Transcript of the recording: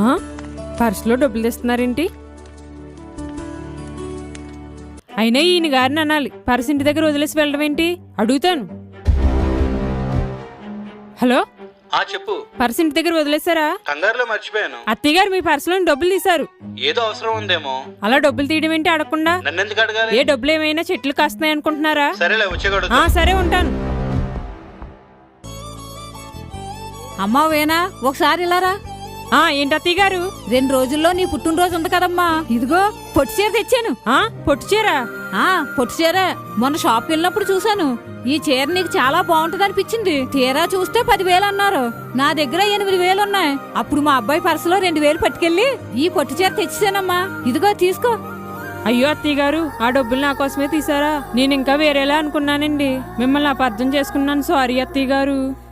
ఆ? పర్సులో డబ్బులు తెస్తున్నారేంటి? అయినా ఈయన గారిని అనాలి. పర్సు ఇంటి దగ్గర వదిలేసి వెళ్ళడం ఏంటి? అడుగుతాను. హలో? ఆ చెప్పు. పర్సు ఇంటి దగ్గర వదిలేసారా కంగారులో మర్చిపోయాను. అత్తయ్య గారు మీ పర్సులో డబ్బులు తీశారు. ఏదో అవసరం ఉందేమో. అలా డబ్బులు తీయడం ఏంటి అడగకుండా నన్నెందుకు అడగాలి? ఏ డబ్బులు ఏమైనా చెట్లు కాస్తున్నాయి అనుకుంటున్నారా? సరేలే సరే ఉంటాను. అమ్మా వేనా ఒకసారి ఇలారా ఆ ఏంటి అత్తయ్య గారు? రెండు రోజుల్లో నీ పుట్టినరోజు ఉంది కదమ్మా. ఇదిగో పొట్టి చీర తెచ్చాను. ఆ పొట్టు చీరా? ఆ పొట్టి చీరే. మొన్న షాప్కి వెళ్ళినప్పుడు చూశాను. ఈ చీర నీకు చాలా బాగుంటుంది అనిపించింది. తీరా చూస్తే పదివేలు అన్నారు. నా దగ్గర ఎనిమిది వేలు ఉన్నాయి. అప్పుడు మా అబ్బాయి పర్సులో రెండు వేలు పట్టుకెళ్ళి ఈ పొట్టి చీర తెచ్చేసానమ్మా. ఇదిగో తీసుకో. అయ్యో అత్తయ్య గారు ఆ డబ్బులు నా కోసమే తీసారా నేను ఇంకా వేరేలా అనుకున్నానండి. మిమ్మల్ని అపార్థం చేసుకున్నాను. సారీ అత్తయ్య గారు.